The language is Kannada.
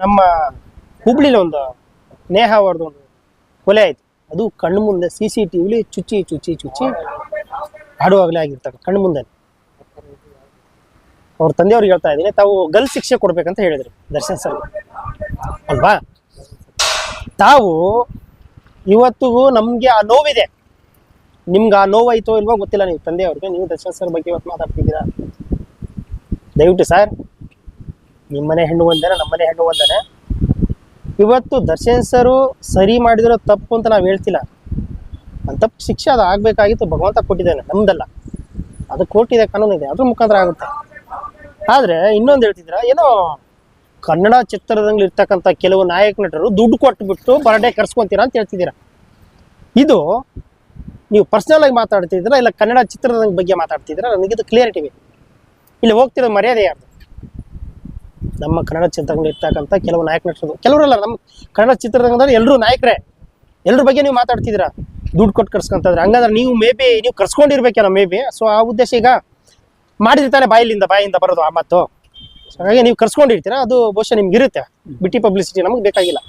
ನಮ್ಮ ಹುಬ್ಳಿಲಿ ಒಂದು ನೇಹ ಅವ್ರದ್ದು ಒಂದು ಕೊಲೆ ಆಯ್ತು. ಅದು ಕಣ್ಣು ಮುಂದೆ ಸಿ ಸಿ ಟಿ ವಿಲಿ ಚುಚ್ಚಿ ಚುಚ್ಚಿ ಚುಚ್ಚಿ ಆಡುವಾಗಲೇ ಆಗಿರ್ತಾರೆ ಕಣ್ಣು ಮುಂದೆ. ಅವ್ರ ತಂದೆಯವ್ರಿಗೆ ಹೇಳ್ತಾ ಇದ್ದೀನಿ, ತಾವು ಗಲ್ ಶಿಕ್ಷೆ ಕೊಡ್ಬೇಕಂತ ಹೇಳಿದ್ರು ದರ್ಶನ್ ಸರ್. ಅಲ್ವಾ? ತಾವು ಇವತ್ತಿಗೂ ನಮಗೆ ಆ ನೋವಿದೆ. ನಿಮ್ಗೆ ಆ ನೋವಾಯ್ತೋ ಇಲ್ವೋ ಗೊತ್ತಿಲ್ಲ ನೀವು ತಂದೆಯವ್ರಿಗೆ, ನೀವು ದರ್ಶನ್ ಸರ್ ಬಗ್ಗೆ ಇವತ್ತು ಮಾತಾಡ್ತಿದ್ದೀರಾ? ದಯವಿಟ್ಟು ಸರ್. ನಿಮ್ಮನೆ ಹೆಣ್ಣು ಒಂದೇನೆ, ನಮ್ಮನೆ ಹೆಣ್ಣು ಒಂದೇನೆ. ಇವತ್ತು ದರ್ಶನ್ ಸರು ಸರಿ ಮಾಡಿದಿರೋ ತಪ್ಪು ಅಂತ ನಾವು ಹೇಳ್ತಿಲ್ಲ. ಅಂತ ಶಿಕ್ಷೆ ಅದು ಆಗಬೇಕಾಗಿತ್ತು, ಭಗವಂತ ಕೊಟ್ಟಿದ್ದಾನೆ, ನಮ್ದಲ್ಲ. ಅದು ಕೊಟ್ಟಿದೆ ಕಾನೂನು ಇದೆ, ಅದ್ರ ಮುಖಾಂತರ ಆಗುತ್ತೆ. ಆದರೆ ಇನ್ನೊಂದು ಹೇಳ್ತಿದ್ರ ಏನೋ ಕನ್ನಡ ಚಿತ್ರದಲ್ಲಿ ಇರ್ತಕ್ಕಂಥ ಕೆಲವು ನಾಯಕ ನಟರು ದುಡ್ಡು ಕೊಟ್ಬಿಟ್ಟು ಬರ್ಡೇ ಕರ್ಸ್ಕೊಂತೀರಾ ಅಂತ ಹೇಳ್ತಿದ್ದೀರ. ಇದು ನೀವು ಪರ್ಸನಲ್ ಆಗಿ ಮಾತಾಡ್ತಿದ್ದೀರಾ, ಇಲ್ಲ ಕನ್ನಡ ಚಿತ್ರರಂಗ ಬಗ್ಗೆ ಮಾತಾಡ್ತಿದ್ದೀರಾ? ನನಗಿದು ಕ್ಲಿಯರಿಟಿ ಇಲ್ಲಿ ಹೋಗ್ತಿರೋ ಮರ್ಯಾದೆ ಯಾರ್ದು? ನಮ್ಮ ಕನ್ನಡ ಚಿತ್ರರಂಗದಲ್ಲಿ ಇರ್ತಕ್ಕಂಥ ಕೆಲವು ನಾಯಕ ನಟರು ಕೆಲವರಲ್ಲ, ನಮ್ಮ ಕನ್ನಡ ಚಿತ್ರರಂಗದಲ್ಲಿ ಎಲ್ಲರೂ ನಾಯಕರೇ. ಎಲ್ಲರ ಬಗ್ಗೆ ನೀವು ಮಾತಾಡ್ತಿದ್ದೀರಾ? ದುಡ್ಡು ಕೊಟ್ಟು ಕರ್ಸ್ಕೊಂತಂದ್ರೆ. ಹಂಗಂದ್ರೆ ನೀವು ಮೇ ಬಿ ನೀವು ಕರ್ಸ್ಕೊಂಡಿರ್ಬೇಕಲ್ಲ ಮೇ ಬಿ ಸೊ ಆ ಉದ್ದೇಶ ಈಗ ಮಾಡಿರ್ತಾನೆ ಬಾಯಿಲಿಂದ ಬಾಯಿಂದ ಬರೋದು ಆ ಮಾತು. ಹಾಗಾಗಿ ನೀವು ಕರ್ಸ್ಕೊಂಡಿರ್ತೀರಾ? ಅದು ಬಹುಶಃ ನಿಮ್ಗೆ ಇರುತ್ತೆ ಬಿಟ್ಟಿ ಪಬ್ಲಿಸಿಟಿ ನಮಗೆ ಬೇಕಾಗಿಲ್ಲ.